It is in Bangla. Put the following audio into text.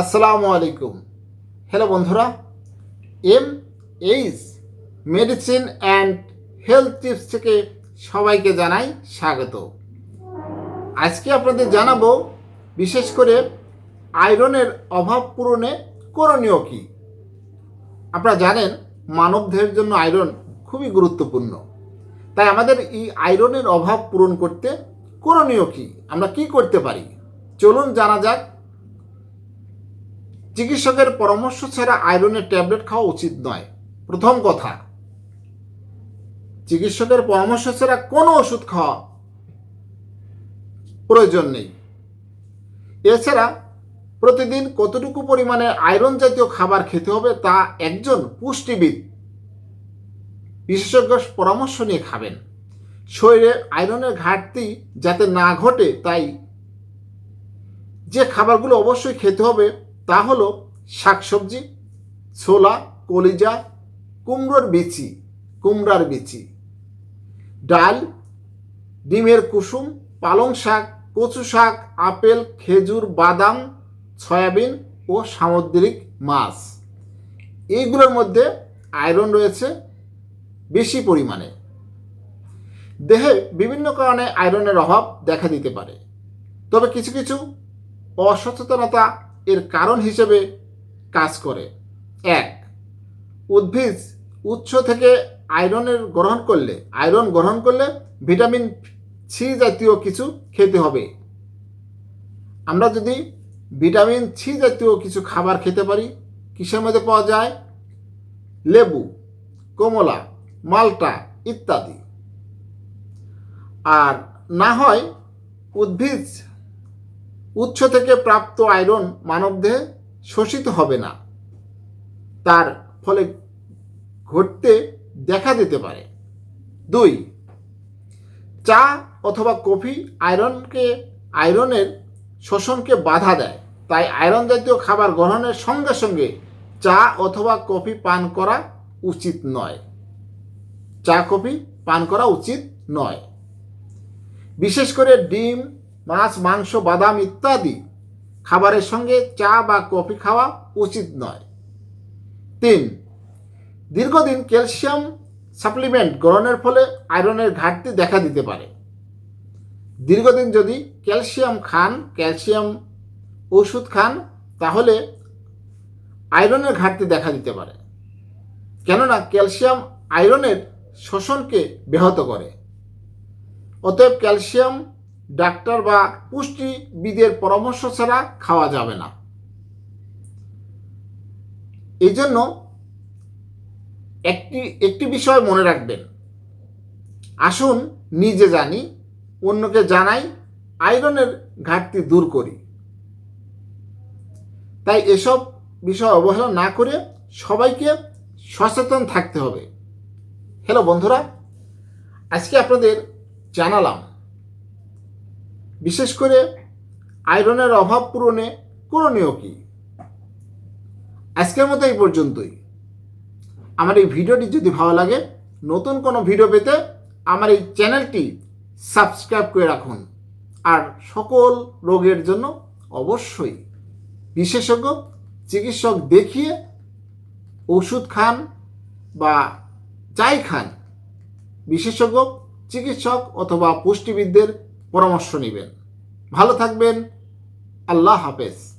আসসালামু আলাইকুম। হ্যালো বন্ধুরা M H medicine and health tips থেকে সবাইকে জানাই স্বাগত। আজকে আপনাদের জানাব, বিশেষ করে আয়রনের অভাব পূরণে করণীয় কী? আপনারা জানেন, মানবদেহের জন্য আয়রন খুবই গুরুত্বপূর্ণ। তাই আমাদের এই আয়রনের অভাব পূরণ করতে করণীয় কী? আমরা কি করতে পারি? চলুন জানা যাক চিকিৎসকের পরামর্শ ছাড়া আয়রনের ট্যাবলেট খাওয়া উচিত নয়। প্রথম কথা, চিকিৎসকের পরামর্শ ছাড়া কোনো ওষুধ খাওয়া প্রয়োজন নেই। এছাড়া প্রতিদিন কতটুকু পরিমাণে আয়রন জাতীয় খাবার খেতে হবে তা একজন পুষ্টিবিদ বিশেষজ্ঞ পরামর্শ নিয়ে খাবেন। শরীরে আয়রনের ঘাটতি যাতে না ঘটে তাই যে খাবারগুলো অবশ্যই খেতে হবে তা হলো শাকসবজি, ছোলা, কলিজা, কুমড়োর বিচি, কুমড়ার বিচি। ডাল, ডিমের কুসুম, পালং শাক, কচু শাক, আপেল, খেজুর, বাদাম, সয়াবিন ও সামুদ্রিক মাছ। এইগুলোর মধ্যে আয়রন রয়েছে বেশি পরিমাণে। দেহে বিভিন্ন কারণে আয়রনের অভাব দেখা দিতে পারে। তবে কিছু কিছু অসচেতনতা এর কারণ হিসেবে কাজ করে। এক, উদ্ভিদ উৎস থেকে আয়রনের গ্রহণ করলে, আয়রন গ্রহণ করলে ভিটামিন সি জাতীয় কিছু খেতে হবে। আমরা যদি ভিটামিন সি জাতীয় কিছু খাবার খেতে পারি, কিসের মধ্যে পাওয়া যায়? লেবু, কমলা, মালটা ইত্যাদি। আর না হয় উদ্ভিদ উৎস থেকে প্রাপ্ত আয়রন মানবদেহে শোষিত হবে না। তার ফলে ঘটতে দেখা দিতে পারে। দুই, চা অথবা কফি আয়রনকে, আয়রনের শোষণকে বাধা দেয়। তাই আয়রন জাতীয় খাবার গ্রহণের সঙ্গে সঙ্গে চা অথবা কফি পান করা উচিত নয়। চা কফি পান করা উচিত নয়। বিশেষ করে ডিম মাছ, মাংস, বাদাম ইত্যাদি খাবারের সঙ্গে চা বা কফি খাওয়া উচিত নয়। তিন, দীর্ঘদিন ক্যালসিয়াম সাপ্লিমেন্ট গ্রহণের ফলে আয়রনের ঘাটতি দেখা দিতে পারে। দীর্ঘদিন যদি ক্যালসিয়াম খান, ক্যালসিয়াম ওষুধ খান, তাহলে আয়রনের ঘাটতি দেখা দিতে পারে। কেননা ক্যালসিয়াম আয়রনের শোষণকে ব্যাহত করে। অতএব ক্যালসিয়াম ডাক্তার বা পুষ্টিবিদের পরামর্শ ছাড়া খাওয়া যাবে না। এই জন্য একটি একটি বিষয় মনে রাখবেন। আসুন নিজে জানি, অন্যকে জানাই, আয়রনের ঘাটতি দূর করি। তাই এসব বিষয় অবহেলা না করে সবাইকে সচেতন থাকতে হবে। হ্যালো বন্ধুরা, আজকে আপনাদের জানালাম বিশেষ করে আয়রনের অভাব পূরণে করণীয় কি? আজকের মতো এই পর্যন্তই। আমার এই ভিডিওটি যদি ভালো লাগে, নতুন কোনো ভিডিও পেতে আমার এই চ্যানেলটি সাবস্ক্রাইব করে রাখুন। আর সকল রোগের জন্য অবশ্যই বিশেষজ্ঞ, চিকিৎসক দেখিয়ে ওষুধ খান বা যাই খান, বিশেষজ্ঞ, চিকিৎসক অথবা পুষ্টিবিদদের পরামর্শ নেবেন। ভালো থাকবেন। আল্লাহ হাফেজ।